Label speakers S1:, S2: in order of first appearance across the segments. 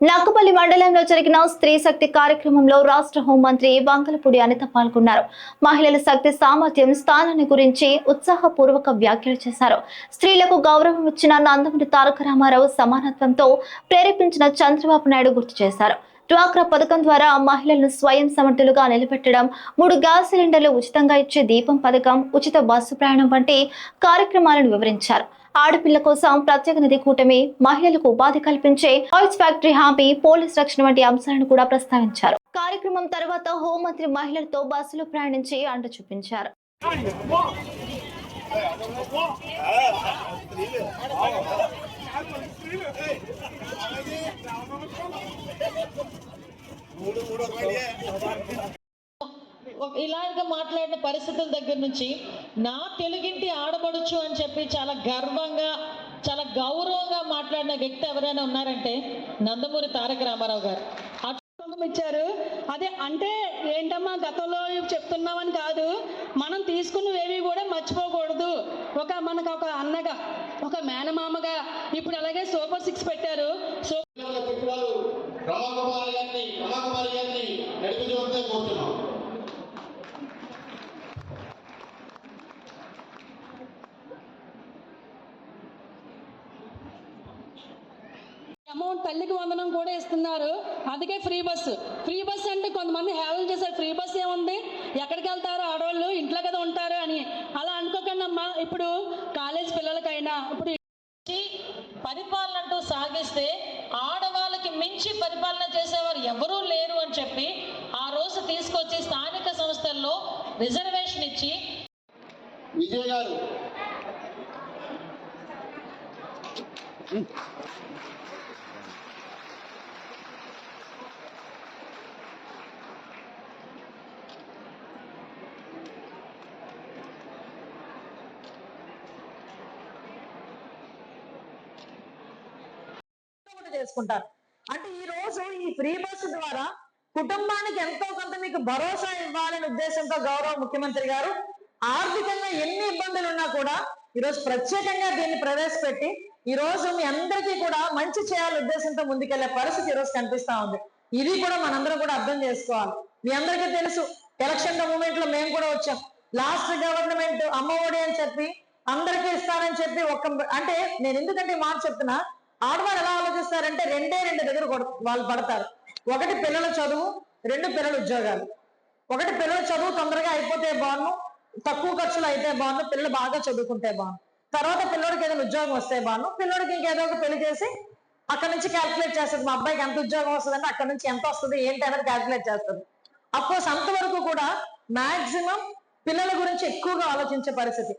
S1: నక్కపల్లి మండలంలో జరిగిన స్త్రీ శక్తి కార్యక్రమంలో రాష్ట్ర హోంమంత్రి వంగలపూడి అనిత పాల్గొన్నారు. మహిళల శక్తి సామర్థ్యం స్థానాన్ని గురించి ఉత్సాహపూర్వక వ్యాఖ్యలు చేశారు. స్త్రీలకు గౌరవం ఇచ్చిన నందమూరి తారక రామారావు సమానత్వంతో ప్రేరేపించిన చంద్రబాబు నాయుడు గుర్తు చేశారు. డ్వాక్రా పథకం ద్వారా మహిళలను స్వయం సమర్థులుగా నిలబెట్టడం మూడు గ్యాస్ సిలిండర్లు ఉచితంగా ఇచ్చే దీపం పథకం ఉచిత బస్సు ప్రయాణం వంటి కార్యక్రమాలను వివరించారు. ఆడపిల్ల కోసం ప్రత్యేక నిధి కూటమి మహిళలకు ఉపాధి కల్పించే ఆయిల్స్ ఫ్యాక్టరీ హామీ పోలీస్ రక్షణ వంటి అంశాలను కూడా ప్రస్తావించారు. కార్యక్రమం తర్వాత హోంమంత్రి మహిళలతో బస్సులో ప్రయాణించి అంట చూపించారు.
S2: ఒక ఇలాగ మాట్లాడిన పరిస్థితుల దగ్గర నుంచి నా తెలుగింటి ఆడపడుచు అని చెప్పి చాలా గర్వంగా చాలా గౌరవంగా మాట్లాడిన వ్యక్తి ఎవరైనా ఉన్నారంటే నందమూరి తారక రామారావు గారు.
S3: ఇచ్చారు. అదే అంటే ఏంటమ్మా గతంలో చెప్తున్నామని కాదు మనం తీసుకున్నవేవి కూడా మర్చిపోకూడదు. ఒక మనకు ఒక అన్నగా ఒక మేనమామగా ఇప్పుడు అలాగే సూపర్ సిక్స్ పెట్టారు. సో
S4: పెట్టివారు రమాకుమారి గారిని రమాకుమారి గారిని నడిపించవలసే కోరుతున్నాం.
S3: కూడా ఇస్తున్నారు. అందుకే ఫ్రీ బస్సు ఫ్రీ బస్సు అంటే కొంతమంది హేళన చేశారు ఫ్రీ బస్ ఏముంది? ఎక్కడికి వెళ్తారు ఆడవాళ్ళు ఇంట్లో కదా ఉంటారు అని. అలా అనుకోకండి అమ్మా ఇప్పుడు కాలేజ్ పిల్లలకైనా ఇప్పుడు
S2: పరిపాలన అంటూ సాగిస్తే ఆడవాళ్ళకి మించి పరిపాలన చేసేవారు ఎవరూ లేరు అని చెప్పి ఆ రోజు తీసుకొచ్చి స్థానిక సంస్థల్లో రిజర్వేషన్ ఇచ్చి
S4: విజయ్ గారు
S5: కూడా చేసుకుంటారు. అంటే ఈ రోజు ఈ ఫ్రీ బస్సు ద్వారా కుటుంబానికి ఎంతో కొంత మీకు భరోసా ఇవ్వాలనే ఉద్దేశంతో గౌరవ ముఖ్యమంత్రి గారు ఆర్థికంగా ఎన్ని ఇబ్బందులు ఉన్నా కూడా ఈ రోజు ప్రత్యేకంగా దీన్ని ప్రవేశపెట్టి ఈ రోజు మీ అందరికీ కూడా మంచి చేయాలనే ఉద్దేశంతో ముందుకెళ్ళే పరిస్థితి ఈరోజు రోజు కనిపిస్తా ఉంది. ఇది కూడా మనందరం కూడా అర్థం చేసుకోవాలి. మీ అందరికీ తెలుసు ఎలక్షన్ మూమెంట్లో మేము కూడా వచ్చాం. లాస్ట్ గవర్నమెంట్ అమ్మ ఒడి అని చెప్పి అందరికీ ఇస్తానని చెప్పి ఒక అంటే నేను ఎందుకంటే మాట చెప్తున్నా ఆడవాళ్ళు ఎలా ఆలోచిస్తారంటే రెండే రెండు దగ్గర వాళ్ళు పడతారు. ఒకటి పిల్లల చదువు రెండు పిల్లల ఉద్యోగాలు. ఒకటి పిల్లల చదువు తొందరగా అయిపోతే బాగుండు తక్కువ ఖర్చులు అయితే బాగుండు పిల్లలు బాగా చదువుకుంటే బాగుండు తర్వాత పిల్లడికి ఏదైనా ఉద్యోగం వస్తే బాగుండు పిల్లడికి ఇంకేదో ఒక పెళ్ళి చేసి అక్కడ నుంచి క్యాల్కులేట్ చేస్తుంది. మా అబ్బాయికి ఎంత ఉద్యోగం వస్తుందంటే అక్కడ నుంచి ఎంత వస్తుంది ఏంటి అనేది క్యాల్కులేట్ చేస్తుంది. అఫ్కోర్స్ అంతవరకు కూడా మాక్సిమం పిల్లల గురించి ఎక్కువగా ఆలోచించే పరిస్థితి.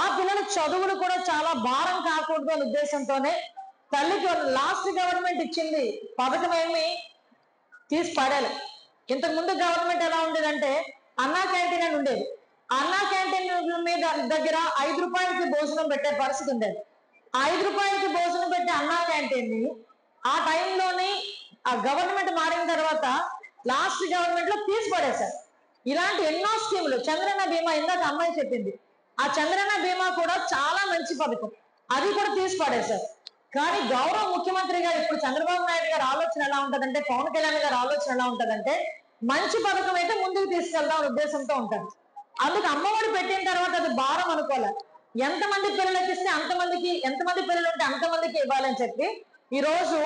S5: ఆ పిల్లల చదువులు కూడా చాలా భారం కాకూడదు అనే ఉద్దేశంతోనే తల్లికి లాస్ట్ గవర్నమెంట్ ఇచ్చింది. పథకం ఏమి? తీసి పడాలి ఇంతకు ముందు గవర్నమెంట్ ఎలా ఉండేదంటే అన్నా క్యాంటీన్ అని ఉండేది. అన్నా క్యాంటీన్ మీద దగ్గర ఐదు రూపాయలకి భోజనం పెట్టే పరిస్థితి ఉండేది. ఐదు రూపాయలకి భోజనం పెట్టే అన్నా క్యాంటీన్ని ఆ టైంలోని ఆ గవర్నమెంట్ మారిన తర్వాత లాస్ట్ గవర్నమెంట్లో తీసి పడేశారు ఇలాంటి ఎన్నో స్కీములు చంద్రన్న బీమా ఇందాక అమ్మాయి చెప్పింది. ఆ చంద్రన్న బీమా కూడా చాలా మంచి పథకం. అది కూడా తీసి పడేశారు కానీ గౌరవ ముఖ్యమంత్రి గారు ఇప్పుడు చంద్రబాబు నాయుడు గారు ఆలోచన ఎలా ఉంటదంటే పవన్ కళ్యాణ్ గారి ఆలోచన ఎలా ఉంటదంటే మంచి పథకం అయితే ముందుకు తీసుకెళ్దాం ఉద్దేశంతో ఉంటారు. అందుకు అమ్మఒడి పెట్టిన తర్వాత అది భారం అనుకోలే. ఎంతమంది పిల్లలకి ఇస్తే అంతమందికి ఎంతమంది పిల్లలు ఉంటే అంతమందికి ఇవ్వాలని చెప్పి ఈ రోజు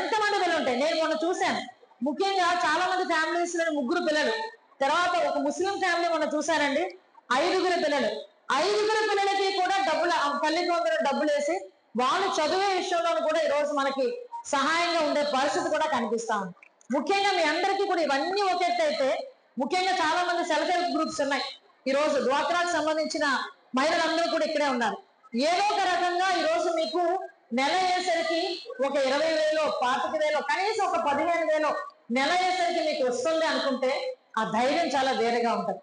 S5: ఎంతమంది పిల్లలు ఉంటాయి? నేను మొన్న చూశాను. ముఖ్యంగా చాలా మంది ఫ్యామిలీస్లో ముగ్గురు పిల్లలు. తర్వాత ఒక ముస్లిం ఫ్యామిలీ మొన్న చూశానండి. ఐదుగురు పిల్లలు. ఐదుగురు పిల్లలకి కూడా డబ్బులు ఆ తల్లికి వందలు డబ్బులు వేసి వాళ్ళు చదివే విషయంలో కూడా ఈ రోజు మనకి సహాయంగా ఉండే పరిస్థితి కూడా కనిపిస్తా ఉంది. ముఖ్యంగా మీ అందరికీ కూడా ఇవన్నీ ఒక అయితే ముఖ్యంగా చాలా మంది సెల్ఫ్ హెల్ప్ గ్రూప్స్ ఉన్నాయి. ఈ రోజు డ్వాక్రాకు సంబంధించిన మహిళలందరూ కూడా ఇక్కడే ఉన్నారు. ఏదో ఒక రకంగా ఈ రోజు మీకు నెల అయ్యేసరికి ఒక ఇరవై వేలో పాతిక వేలో కనీసం ఒక పదిహేను వేలో నెల అయ్యేసరికి మీకు వస్తుంది అనుకుంటే ఆ ధైర్యం చాలా వేరేగా ఉంటుంది.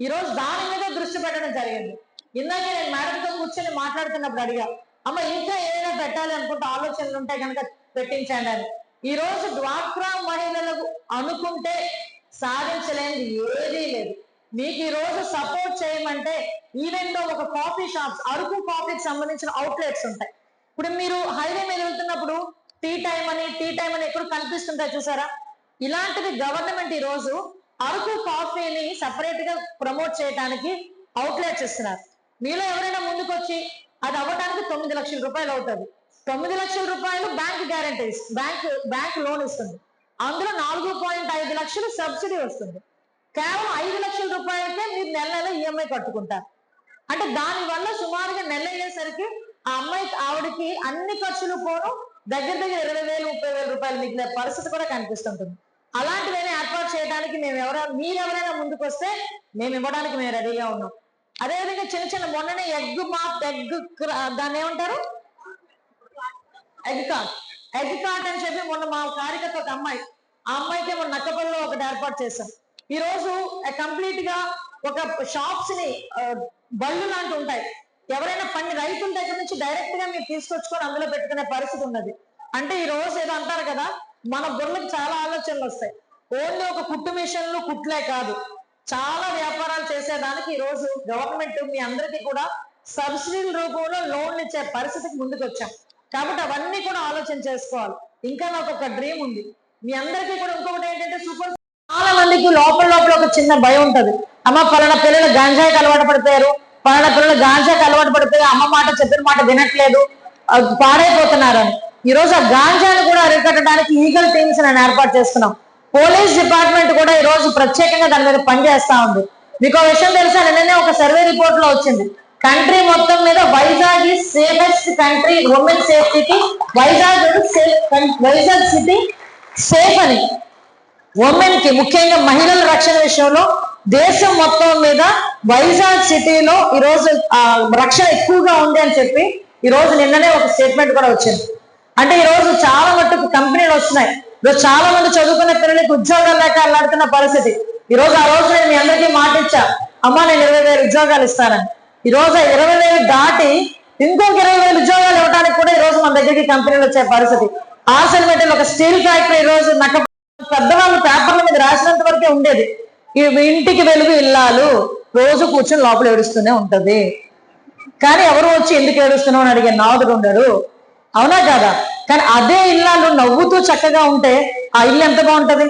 S5: ఈ రోజు దాని మీద దృష్టి పెట్టడం జరిగింది. ఇందాక నేను మేడంతో కూర్చొని మాట్లాడుతున్నప్పుడు అడిగా అమ్మ ఇంకా ఏదైనా పెట్టాలి అనుకుంటే ఆలోచనలు ఉంటే కనుక పెట్టించండి అని. ఈ రోజు డ్వాక్రా మహిళలకు అనుకుంటే సాధించలేనిది ఏదీ లేదు. మీకు ఈ రోజు సపోర్ట్ చేయమంటే ఈవెన్లో ఒక కాఫీ షాప్స్ అరకు కాఫీకి సంబంధించిన అవుట్లెట్స్ ఉంటాయి. ఇప్పుడు మీరు హైవే మీద వెళ్తున్నప్పుడు టీ టైం అని టీ టైం అని ఎక్కడ కనిపిస్తుంటాయి చూసారా? ఇలాంటిది గవర్నమెంట్ ఈ రోజు అరకు కాఫీని సపరేట్గా ప్రమోట్ చేయడానికి అవుట్లెట్స్ ఇస్తున్నారు. మీలో ఎవరైనా ముందుకొచ్చి అది అవ్వడానికి తొమ్మిది లక్షల రూపాయలు అవుతుంది. తొమ్మిది లక్షల రూపాయలు bank guarantee bank bank loan ఇస్తుంది. అందులో నాలుగు పాయింట్ ఐదు లక్షలు సబ్సిడీ వస్తుంది. కేవలం ఐదు లక్షల రూపాయలకే మీరు నెల నెల ఈఎంఐ కట్టుకుంటారు. అంటే దానివల్ల సుమారుగా నెల అయ్యేసరికి ఆ అమ్మాయి ఆవిడకి అన్ని ఖర్చులు పోను దగ్గర దగ్గర ఇరవై వేలు ముప్పై వేల రూపాయలు మిగిలిన పరిస్థితి కూడా కనిపిస్తుంటుంది. అలాంటివైనా ఏర్పాటు చేయడానికి మేము ఎవరైనా మీరెవరైనా ముందుకు వస్తే మేము ఇవ్వడానికి మేము రెడీగా ఉన్నాం. అదేవిధంగా చిన్న చిన్న మొన్ననే ఎగ్ మాప్ ఎగ్ దాన్ని ఏమంటారు? ఎగ్ కార్ట్ ఎగ్ కార్ట్ అని చెప్పి మొన్న మా కార్యకర్త ఒక అమ్మాయి ఆ అమ్మాయికి మొన్న నక్కపల్లిలో ఒకటి ఏర్పాటు చేశాం. ఈ రోజు కంప్లీట్గా ఒక షాప్స్ని బళ్ళు లాంటి ఉంటాయి. ఎవరైనా పని రైతుల దగ్గర నుంచి డైరెక్ట్గా మీరు తీసుకొచ్చుకొని అందులో పెట్టుకునే పరిస్థితి ఉన్నది. అంటే ఈ రోజు ఏదో అంటారు కదా మన బుర్రలకు చాలా ఆలోచనలు వస్తాయి. ఓన్లీ ఒక కుట్టు మిషన్లు కుట్లే కాదు. చాలా వ్యాపారాలు చేసేదానికి ఈ రోజు గవర్నమెంట్ మీ అందరికీ కూడా సబ్సిడీల రూపంలో లోన్లు ఇచ్చే పరిస్థితికి ముందుకు వచ్చాం కాబట్టి అవన్నీ కూడా ఆలోచన చేసుకోవాలి. ఇంకా నాకు ఒక డ్రీమ్ ఉంది. మీ అందరికీ కూడా ఇంకొకటి ఏంటంటే సూపర్ చాలా మందికి లోపల లోపల ఒక చిన్న భయం ఉంటది. అమ్మ పలానా పిల్లలు గాంజాయికి అలవాటు పడిపోయారు. పలానా పిల్లలు గాంజాకి అలవాటు పడిపోయి అమ్మ మాట చెప్పిన మాట వినట్లేదు. పాడైపోతున్నారని. ఈ రోజు ఆ గాంజాని కూడా అరికట్టడానికి ఈగల్ టీమ్స్ నేను ఏర్పాటు చేస్తున్నాం. పోలీస్ డిపార్ట్మెంట్ కూడా ఈ రోజు ప్రత్యేకంగా దాని మీద పనిచేస్తా ఉంది. మీకు ఒక విషయం తెలుసా? నిన్ననే ఒక సర్వే రిపోర్ట్లో వచ్చింది. కంట్రీ మొత్తం మీద వైజాగ్ ఈ సేఫెస్ట్ కంట్రీ ఉమెన్ సేఫ్టీకి Vizag safe- Vizag city safe అని. ఉమెన్కి ముఖ్యంగా మహిళల రక్షణ విషయంలో దేశం మొత్తం మీద వైజాగ్ సిటీలో ఈరోజు రక్షణ ఎక్కువగా ఉంది అని చెప్పి ఈ రోజు నిన్ననే ఒక స్టేట్మెంట్ కూడా వచ్చింది. అంటే ఈ రోజు చాలా మట్టుకు కంపెనీలు వస్తున్నాయి. ఈరోజు చాలా మంది చదువుకున్న పిల్లలకి ఉద్యోగాలు లేక అల్లాడుతున్న పరిస్థితి. ఈ రోజు ఆ రోజు నేను మీ అందరికీ మాట ఇచ్చా. అమ్మా నేను ఇరవై వేలు ఉద్యోగాలు ఇస్తానని. ఈ రోజు ఇరవై వేలు దాటి ఇంకొక ఇరవై వేలు ఉద్యోగాలు ఇవ్వడానికి కూడా ఈ రోజు మన దగ్గరికి కంపెనీలు వచ్చే పరిస్థితి. ఆసన్ ఒక స్టీల్ ఫ్యాక్టరీ ఈ రోజు నక్క పెద్దవాళ్ళు పేపర్ల మీద రాసినంత వరకే ఉండేది. ఈ ఇంటికి వెలుగు ఇల్లాలు రోజు కూర్చొని లోపల ఏడుస్తూనే ఉంటది. కానీ ఎవరు వచ్చి ఎందుకు ఏడుస్తున్నావు అని అడిగే నాదుడు ఉండడు. అవునా కాదా? కానీ అదే ఇల్లాలు నవ్వుతూ చక్కగా ఉంటే ఆ ఇల్లు ఎంత బాగుంటది?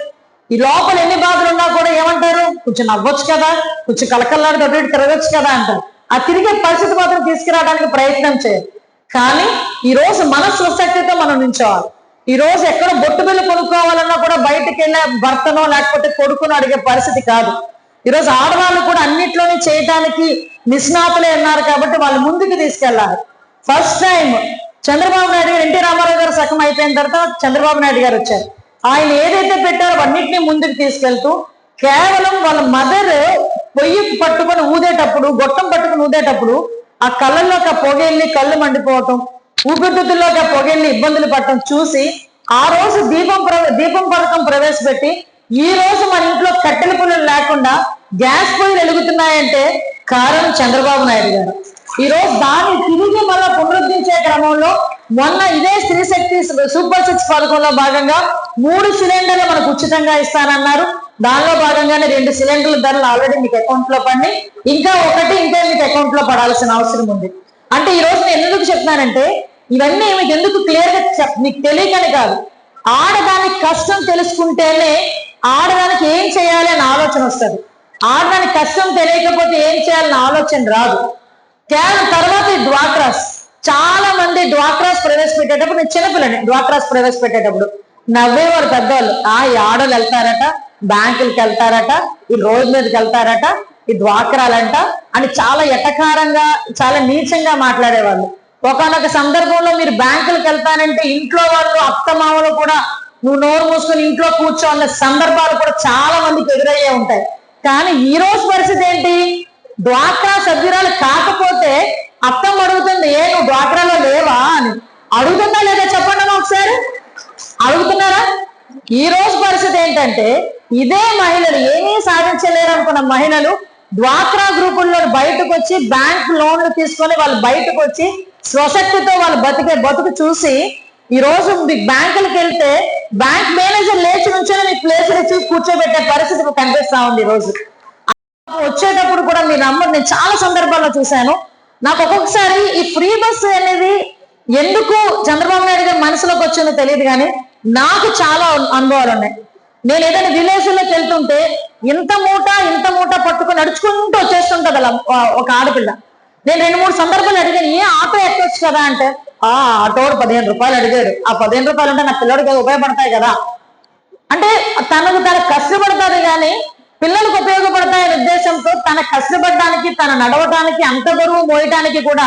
S5: ఈ లోపల ఎన్ని బాధలు ఉన్నా కూడా ఏమంటారు? కొంచెం నవ్వొచ్చు కదా కొంచెం కలకల్లాడు అటు తిరగచ్చు కదా అంటారు. ఆ తిరిగే పరిస్థితి మాత్రం తీసుకురావడానికి ప్రయత్నం చేయాలి. కానీ ఈ రోజు మన సొసైటీతో మనం నించోవాలి ఈ రోజు ఎక్కడ బొట్టు బిల్లు కొనుక్కోవాలన్నా కూడా బయటకు వెళ్ళే భర్తనో లేకపోతే కొడుకునో అడిగే పరిస్థితి కాదు. ఈ రోజు ఆడవాళ్ళు కూడా అన్నిట్లోనే చేయడానికి నిష్ణాతులే ఉన్నారు కాబట్టి వాళ్ళు ముందుకు తీసుకెళ్ళాలి. ఫస్ట్ టైం చంద్రబాబు నాయుడు గారు ఎన్టీ రామారావు గారు సగం అయిపోయిన తర్వాత చంద్రబాబు నాయుడు గారు వచ్చారు. ఆయన ఏదైతే పెట్టారో అన్నింటినీ ముందుకు తీసుకెళ్తూ కేవలం వాళ్ళ మదర్ పొయ్యి పట్టుకొని ఊదేటప్పుడు గొట్టం పట్టుకొని ఊదేటప్పుడు ఆ కళ్ళల్లోకి ఆ పొగెళ్ళి కళ్ళు మండిపోవటం ఊపిరితిత్తుల్లోకి ఆ పొగెళ్ళి ఇబ్బందులు పడటం చూసి ఆ రోజు దీపం దీపం పథకం ప్రవేశపెట్టి ఈ రోజు మన ఇంట్లో కట్టెల పొయ్యిలు లేకుండా గ్యాస్ పొయ్యిలు వెలుగుతున్నాయంటే కారణం చంద్రబాబు నాయుడు గారు. ఈరోజు దాన్ని తిరిగి మళ్ళా పునరుద్ధరించే క్రమంలో మొన్న ఇదే స్త్రీ శక్తి సూపర్ సిక్స్ పథకంలో భాగంగా మూడు సిలిండర్లు మనకు ఉచితంగా ఇస్తానన్నారు. దానిలో భాగంగానే రెండు సిలిండర్ల ధరలు ఆల్రెడీ మీకు అకౌంట్లో పడి ఇంకా ఒకటి ఇంకా మీకు అకౌంట్లో పడాల్సిన అవసరం ఉంది. అంటే ఈ రోజు నేను ఎందుకు చెప్తున్నానంటే ఇవన్నీ మీకు ఎందుకు క్లియర్గా మీకు తెలియకని కాదు. ఆడదానికి కష్టం తెలుసుకుంటేనే ఆడదానికి ఏం చేయాలి అని ఆలోచన వస్తుంది. ఆడదానికి కష్టం తెలియకపోతే ఏం చేయాలని ఆలోచన రాదు. కేవలం తర్వాత ఈ డ్వాక్రాస్ చాలా మంది డ్వాక్రాస్ ప్రవేశపెట్టేటప్పుడు నేను చిన్నపిల్లని డ్వాక్రాస్ ప్రవేశపెట్టేటప్పుడు. నవ్వేవారు పెద్దవాళ్ళు. ఆ ఈ వెళ్తారట బ్యాంకులకి వెళ్తారట ఈ రోడ్డు మీదకి వెళ్తారట ఈ డ్వాక్రాలంట అని చాలా ఎటకారంగా చాలా నీచంగా మాట్లాడేవాళ్ళు. ఒకనొక సందర్భంలో మీరు బ్యాంకులకు వెళ్తానంటే ఇంట్లో వాళ్ళు అత్తమామలు కూడా నువ్వు నోరు మూసుకొని ఇంట్లో కూర్చోవాలనే సందర్భాలు కూడా చాలా మందికి ఎదురయ్యే ఉంటాయి. కానీ ఈ రోజు పరిస్థితి ఏంటి? డ్వాక్రా సభ్యురాలు కాకపోతే అర్థం అడుగుతుంది ఏ నువ్వు డ్వాక్రాలో లేవా? అని. అడుగుతుందా లేదా చెప్పండి ఒకసారి. అడుగుతున్నారా? ఈ రోజు పరిస్థితి ఏంటంటే ఇదే మహిళలు ఏమీ సాధించలేరు అనుకున్న మహిళలు డ్వాక్రా గ్రూపుల్లో బయటకు వచ్చి బ్యాంక్ లోన్లు తీసుకొని వాళ్ళు బయటకు వచ్చి స్వశక్తితో వాళ్ళు బతికే బతుకు చూసి ఈ రోజు మీకు బ్యాంకులకు వెళ్తే బ్యాంక్ మేనేజర్ లేచి నుంచే మీకు ప్లేస్ ఇచ్చి కూర్చోబెట్టే పరిస్థితి కనిపిస్తా ఉంది ఈ రోజు. వచ్చేటప్పుడు కూడా మీ నంబర్ నేను చాలా సందర్భాల్లో చూశాను. నాకు ఒక్కొక్కసారి ఈ ఫ్రీ బస్ అనేది ఎందుకు చంద్రబాబు నాయుడు గారి మనసులోకి వచ్చిందో తెలియదు కానీ నాకు చాలా అనుభవాలు ఉన్నాయి. నేను ఏదైనా విలేజ్ వెళ్తుంటే ఇంత మూట ఇంత మూట పట్టుకొని నడుచుకుంటూ వచ్చేస్తుంటది అలా ఒక ఆడపిల్ల. నేను రెండు మూడు సందర్భాలు అడిగాను ఏ ఆటో ఎక్కొచ్చు కదా? అంటే ఆ ఆటోడు పదిహేను రూపాయలు అడిగాడు. ఆ పదిహేను రూపాయలు ఉంటే నా పిల్లడికి ఉపయోగపడతాయి కదా. అంటే తనకు తన కష్టపడతాడు కానీ పిల్లలకు ఉపయోగపడతాయనే ఉద్దేశంతో తన కష్టపడడానికి తన నడవటానికి అంత బరువు మోయటానికి కూడా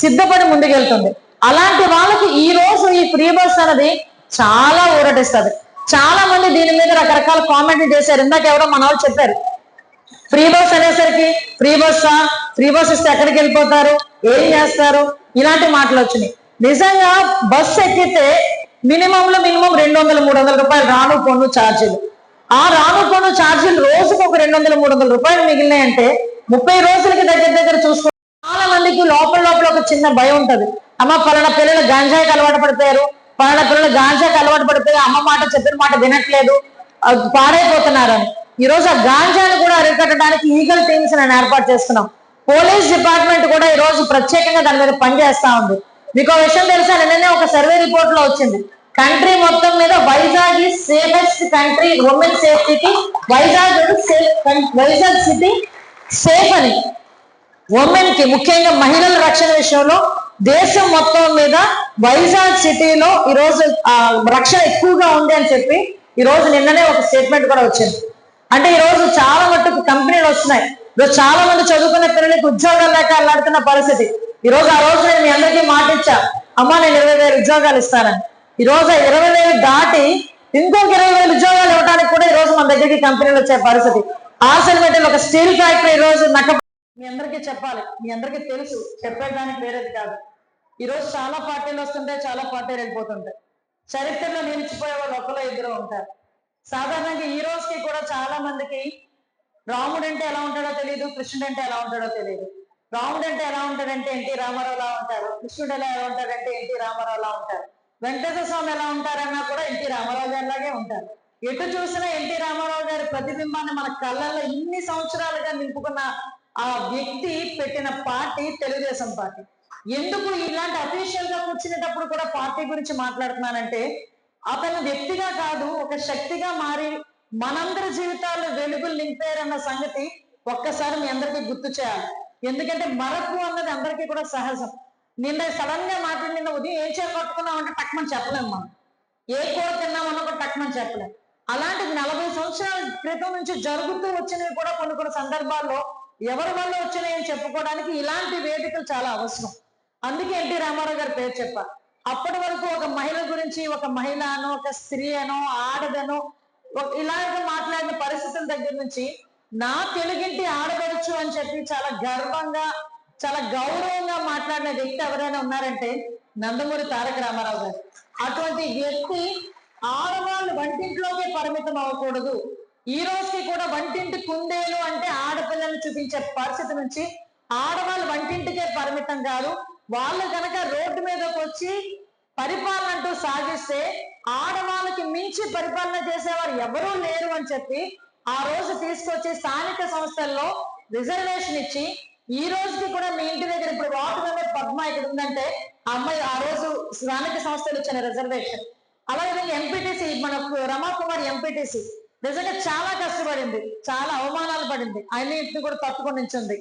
S5: సిద్ధపడి ముందుకెళ్తుంది. అలాంటి వాళ్ళకి ఈ రోజు ఈ ఫ్రీ బస్ అనేది చాలా ఊరటిస్తుంది. చాలా మంది దీని మీద రకరకాల కామెంట్లు చేశారు. ఇందాక ఎవరో మన వాళ్ళు చెప్పారు. ఫ్రీ బస్ అనేసరికి ఫ్రీ బస్సా? ఫ్రీ బస్ ఇస్తే ఎక్కడికి వెళ్ళిపోతారు? ఏం చేస్తారు? ఇలాంటి మాటలు వచ్చినాయి. నిజంగా బస్ ఎక్కితే మినిమం లో మినిమం రెండు వందల మూడు వందల రూపాయలు రాను పన్ను ఛార్జీలు. ఆ రాను ఛార్జీలు రోజుకు ఒక రెండు వందల మూడు వందల రూపాయలు మిగిలినాయంటే ముప్పై రోజులకి దగ్గర దగ్గర చూసుకుంటే చాలా మందికి లోపల లోపల ఒక చిన్న భయం ఉంటది. అమ్మ పలానా పిల్లలు గాంజాయికి అలవాటు పడిపోయారు. పలానా పిల్లలు గాంజాకి అలవాటు పడిపోయి అమ్మ మాట చెప్పిన మాట వినట్లేదు. పాడైపోతున్నారని. ఈ రోజు ఆ గాంజాను కూడా అరికట్టడానికి ఈగల్ టీమ్స్ నేను ఏర్పాటు చేస్తున్నాం. పోలీస్ డిపార్ట్మెంట్ కూడా ఈ రోజు ప్రత్యేకంగా దాని మీద పనిచేస్తా ఉంది. మీకు ఒక విషయం తెలుసా? నిన్ననే ఒక సర్వే రిపోర్ట్లో వచ్చింది. కంట్రీ మొత్తం మీద వైజాగ్ ఈ సేఫెస్ట్ కంట్రీ ఉమెన్ సేఫ్టీకి Vizag safe- Vizag city safe అని. ఉమెన్కి ముఖ్యంగా మహిళల రక్షణ విషయంలో దేశం మొత్తం మీద వైజాగ్ సిటీలో ఈరోజు రక్షణ ఎక్కువగా ఉంది అని చెప్పి ఈ రోజు నిన్ననే ఒక స్టేట్మెంట్ కూడా వచ్చింది. అంటే ఈ రోజు చాలా మట్టుకు కంపెనీలు వస్తున్నాయి. ఈరోజు చాలా మంది చదువుకున్న పిల్లలకి ఉద్యోగాలు లేక అల్లాడుతున్న పరిస్థితి. ఈ రోజు ఆ రోజు నేను మీ అందరికీ మాటిచ్చా. అమ్మా నేను ఇరవై వేలు ఉద్యోగాలు ఇస్తానని. ఈ రోజు ఇరవై వేలు దాటి ఇంకొక ఇరవై వేలు ఉద్యోగాలు ఇవ్వడానికి కూడా ఈ రోజు మన దగ్గరికి కంపెనీలు వచ్చే పరిస్థితి. ఆర్సల్ ఒక స్టీల్ ఫ్యాక్టరీ ఈ రోజు నక్క మీ అందరికీ చెప్పాలి. మీ అందరికీ తెలుసు. చెప్పేదానికి వేరేది కాదు. ఈ రోజు చాలా పార్టీలు వస్తుంటాయి చాలా పార్టీలు వెళ్ళిపోతుంటాయి. చరిత్రలో నిలిచిపోయే వాళ్ళు ఒకరు ఇద్దరు ఉంటారు. సాధారణంగా ఈ రోజుకి కూడా చాలా మందికి రాముడు అంటే ఎలా ఉంటాడో తెలియదు కృష్ణుడు అంటే ఎలా ఉంటాడో తెలియదు రాముడు అంటే ఎలా ఉంటాడంటే ఎన్టీ రామారావు లా ఉంటారు. కృష్ణుడు ఎలా ఎలా ఉంటాడంటే ఎన్టీ రామారావు లా ఉంటారు. వెంకటేశ్వర స్వామి ఎలా ఉంటారన్నా కూడా ఎన్టీ రామారావు గారి లాగే ఉంటారు. ఎటు చూసినా ఎన్టీ రామారావు గారి ప్రతిబింబాన్ని మన కళ్ళల్లో ఇన్ని సంవత్సరాలుగా నింపుకున్న ఆ వ్యక్తి పెట్టిన పార్టీ తెలుగుదేశం పార్టీ. ఎందుకు ఇలాంటి అఫీషియల్గా కూర్చునేటప్పుడు కూడా పార్టీ గురించి మాట్లాడుతున్నానంటే అతను వ్యక్తిగా కాదు ఒక శక్తిగా మారి మనందరి జీవితాల్లో వెలుగులు నింపారన్న సంగతి ఒక్కసారి మీ అందరికీ గుర్తు చేయాలి. ఎందుకంటే మరపు అన్నది అందరికీ కూడా సహజం. నిన్న సడన్గా మాట్లాడి నిన్న ఉదయం ఏం చేపట్టుకున్నాం అంటే టక్మని చెప్పలేము మనం. ఏ కూర తిన్నామన్న కూడా టక్మని చెప్పలేం. అలాంటిది నలభై సంవత్సరాల క్రితం నుంచి జరుగుతూ వచ్చినవి కూడా కొన్ని కొన్ని సందర్భాల్లో ఎవరి వల్ల వచ్చినాయని చెప్పుకోవడానికి ఇలాంటి వేదికలు చాలా అవసరం. అందుకే ఎన్టీ రామారావు గారి పేరు చెప్పారు అప్పటి వరకు ఒక మహిళ గురించి ఒక మహిళ అనో ఒక స్త్రీ అనో ఆడదనో ఒక- మాట్లాడిన పరిస్థితుల దగ్గర నుంచి నా తెలుగింటి ఆడపడుచు అని చెప్పి చాలా గర్వంగా చాలా గౌరవంగా మాట్లాడిన వ్యక్తి ఎవరైనా ఉన్నారంటే నందమూరి తారక రామారావు గారు. అటువంటి వ్యక్తి ఆడవాళ్ళు వంటింట్లోకే పరిమితం అవ్వకూడదు. ఈ రోజుకి కూడా వంటింటి కుందేలు అంటే ఆడపిల్లల్ని చూపించే పరిస్థితి నుంచి ఆడవాళ్ళు వంటింటికే పరిమితం కాదు. వాళ్ళు కనుక రోడ్డు మీదకి వచ్చి పరిపాలన అంటూ సాగిస్తే ఆడవాళ్ళకి మించి పరిపాలన చేసేవారు ఎవరూ లేరు అని చెప్పి ఆ రోజు తీసుకొచ్చి స్థానిక సంస్థల్లో రిజర్వేషన్ ఇచ్చి ఈ రోజుకి కూడా మీ ఇంటి దగ్గర ఇప్పుడు వార్డు పద్మ ఇక్కడ ఉందంటే అమ్మాయి ఆ రోజు స్థానిక సంస్థలు ఇచ్చిన రిజర్వేషన్ అలాగే ఎంపీటీసీ మన రమాకుమార్ ఎంపీటీసీ నిజంగా చాలా కష్టపడింది చాలా అవమానాలు పడింది. అన్నింటిని కూడా తప్పుకొని నించింది.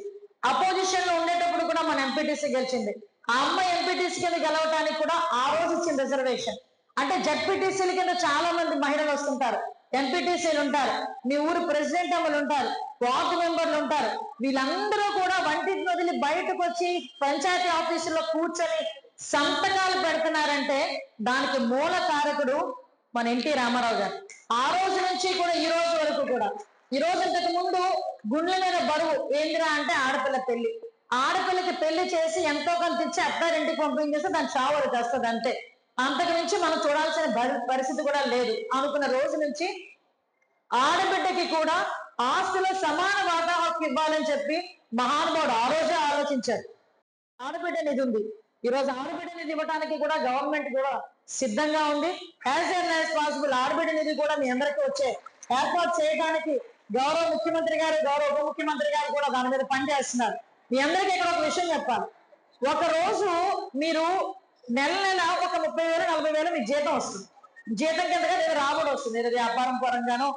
S5: అపోజిషన్లో ఉండేటప్పుడు కూడా మన ఎంపీటీసీ గెలిచింది. ఆ అమ్మాయి ఎంపీటీసీ కింద గెలవడానికి కూడా ఆ రోజు ఇచ్చిన రిజర్వేషన్ అంటే జడ్పీటీసీల కింద చాలా మంది మహిళలు వస్తుంటారు. ఎంపీటీసీలు ఉంటారు. మీ ఊరు ప్రెసిడెంట్ అమ్మలు ఉంటారు. వార్డు మెంబర్లు ఉంటారు. వీళ్ళందరూ కూడా వంటింటి వదిలి బయటకు వచ్చి పంచాయతీ ఆఫీసులో కూర్చొని సంతకాలు పెడుతున్నారంటే దానికి మూల కారకుడు మన ఎన్టీ రామారావు గారు. ఆ రోజు నుంచి కూడా ఈ రోజు వరకు కూడా. ఈ రోజు ఇంతకు ముందు గుండెల మీద బరువు ఏందిరా అంటే ఆడపిల్ల పెళ్ళి. ఆడపిల్లకి పెళ్ళి చేసి ఎంతో కొంత ఇచ్చి అత్తారింటికి పంపించేస్తే దాని చావరు చేస్తుంది అంతే అంతకు మించి మనం చూడాల్సిన పరిస్థితి కూడా లేదు. అనుకున్న రోజు నుంచి ఆడబిడ్డకి కూడా ఆస్తిలో సమాన వాటా హక్కు ఇవ్వాలని చెప్పి మహానుభావుడు ఆ రోజే ఆలోచించారు. ఆడబిడ్డ నిధి ఉంది. ఈ రోజు ఆడబిడ్డ నిధి ఇవ్వడానికి కూడా గవర్నమెంట్ కూడా సిద్ధంగా ఉంది. యాజ్ ఎన్ యాజ్ పాసిబుల్ ఆడబిడ్డ నిధి కూడా మీ అందరికీ వచ్చే ఏర్పాటు చేయడానికి గౌరవ ముఖ్యమంత్రి గారు గౌరవ ఉప ముఖ్యమంత్రి గారు కూడా దాని మీద పనిచేస్తున్నారు. మీ అందరికీ ఇక్కడ ఒక విషయం చెప్పాలి. ఒక రోజు మీరు నెల నెల ఒక ముప్పై వేలు నలభై వేలు మీకు జీతం వస్తుంది. జీతం కిందగా నేను రాబడి వస్తుంది. ఏదో వ్యాపారం పరంగానో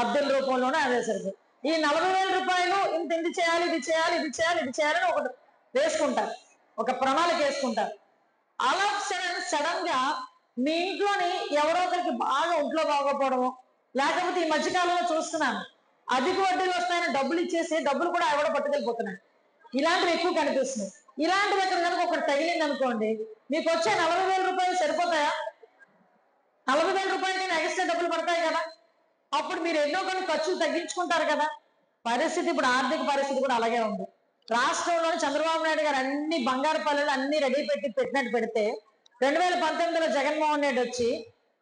S5: అద్దెల రూపంలోనో అదే సరికి ఈ నలభై వేల రూపాయలు ఇంత ఇది చేయాలి ఇది చేయాలి ఇది చేయాలి ఇది చేయాలని ఒకటి వేసుకుంటారు. ఒక ప్రణాళిక వేసుకుంటారు. అలా సడన్ సడన్గా మీ ఇంట్లోని ఎవరో ఒకరికి బాగా ఒంట్లో బాగోపోవడము లేకపోతే ఈ మధ్యకాలంలో చూస్తున్నాను. అధిక వడ్డీలు వస్తాయని డబ్బులు ఇచ్చేసి డబ్బులు కూడా ఎవడో పట్టుకెళ్ళిపోతున్నాయి ఇలాంటివి ఎక్కువ కనిపిస్తున్నాయి. ఇలాంటి దగ్గర కనుక ఒకటి తగిలింది అనుకోండి మీకు వచ్చే నలభై వేల రూపాయలు సరిపోతాయా? నలభై వేల రూపాయలకి ఎక్స్ట్రా డబ్బులు పడతాయి కదా. అప్పుడు మీరు ఎన్నో కొన్ని ఖర్చులు తగ్గించుకుంటారు కదా. పరిస్థితి ఇప్పుడు ఆర్థిక పరిస్థితి కూడా అలాగే ఉంది. రాష్ట్రంలోని చంద్రబాబు నాయుడు గారు అన్ని బంగారు పల్లెలు అన్ని రెడీ పెట్టి పెట్టినట్టు పెడితే రెండు వేల పంతొమ్మిదిలో జగన్మోహన్ రెడ్డి వచ్చి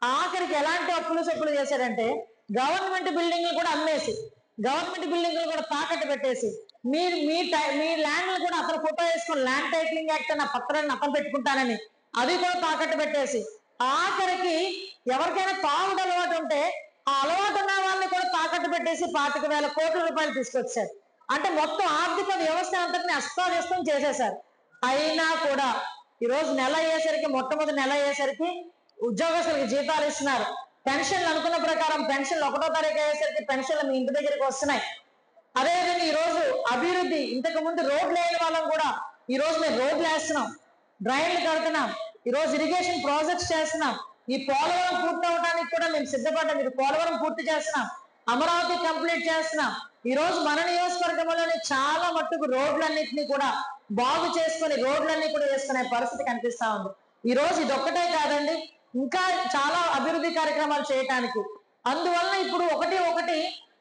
S5: ఆఖరికి ఎలాంటి అప్పులు చెప్పులు చేశారంటే గవర్నమెంట్ బిల్డింగ్లు కూడా అమ్మేసి గవర్నమెంట్ బిల్డింగ్లు కూడా తాకట్టు పెట్టేసి మీరు మీ టై- మీ ల్యాండ్లు కూడా అసలు ఫోటో వేసుకొని ల్యాండ్ టైటిలింగ్ యాక్ట్ అన్న పత్రాన్ని అప్పం పెట్టుకుంటానని అది కూడా తాకట్టు పెట్టేసి ఆఖరికి ఎవరికైనా తాగుడు అలవాటు ఉంటే ఆ అలవాటు ఉన్న వాళ్ళని కూడా తాకట్టు పెట్టేసి పాతిక వేల కోట్ల రూపాయలు తీసుకొచ్చారు. అంటే మొత్తం ఆర్థిక వ్యవస్థ అంతటిని అస్తవ్యస్తం చేసేశారు. అయినా కూడా ఈరోజు నెల అయ్యేసరికి మొట్టమొదటి నెల అయ్యేసరికి ఉద్యోగస్తులకు జీతాలు ఇస్తున్నారు. పెన్షన్లు అనుకున్న ప్రకారం పెన్షన్లు ఒకటో తారీఖు అయ్యేసరికి పెన్షన్లు మీ ఇంటి దగ్గరికి వస్తున్నాయి. అదేవిధంగా ఈ రోజు అభివృద్ధి ఇంతకు ముందు రోడ్లు వేయని వాళ్ళం కూడా ఈ రోజు మేము రోడ్లు వేస్తున్నాం. డ్రైన్లు కడుతున్నాం. ఈ రోజు ఇరిగేషన్ ప్రాజెక్ట్స్ చేస్తున్నాం. ఈ పోలవరం పూర్తి అవడానికి కూడా మేము సిద్ధపడ్డాం. మీరు పోలవరం పూర్తి చేస్తున్నాం. అమరావతి కంప్లీట్ చేస్తున్నాం. ఈ రోజు మన నియోజకవర్గంలోనే చాలా మట్టుకు రోడ్లన్నింటినీ కూడా బాగు చేసుకుని రోడ్లన్నీ కూడా వేసుకునే పరిస్థితి కనిపిస్తా ఉంది. ఈ రోజు ఇది ఒక్కటే కాదండి. ఇంకా చాలా అభివృద్ధి కార్యక్రమాలు చేయటానికి. అందువల్ల ఇప్పుడు ఒకటి ఒకటి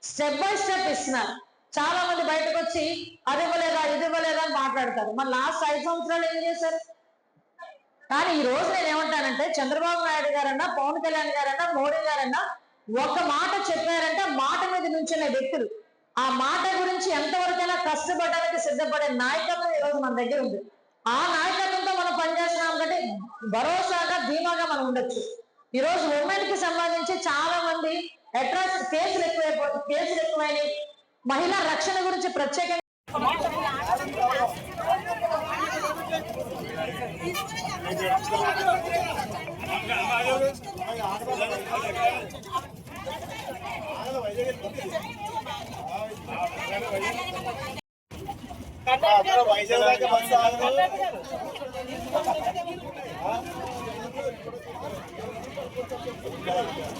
S5: స్టెప్ బై స్టెప్ ఇస్తున్నారు. చాలా మంది బయటకు వచ్చి అది ఇవ్వలేదా ఇది ఇవ్వలేదా అని మాట్లాడతారు. మరి లాస్ట్ ఐదు సంవత్సరాలు ఏం చేశారు? కానీ ఈ రోజు నేను ఏమంటానంటే చంద్రబాబు నాయుడు గారన్నా పవన్ కళ్యాణ్ గారన్నా మోడీ గారన్నా ఒక మాట చెప్పారంటే మాట మీద నుంచున్న వ్యక్తులు. ఆ మాట గురించి ఎంతవరకైనా కష్టపడడానికి సిద్ధపడే నాయకత్వం ఈరోజు మన దగ్గర ఉంది. ఆ నాయకత్వం పనిచేస్తున్నాం కాబట్టి భరోసాగా ధీమాగా మనం ఉండొచ్చు. ఈ రోజు ఉమెన్కి సంబంధించి చాలా మంది అట్రాక్ట్ కేసులు ఎక్కువైపో కేసులు ఎక్కువైనాయి. మహిళా రక్షణ గురించి ప్రత్యేకంగా
S6: వైజాగ్ బస్సు ఆగదు
S7: Hey!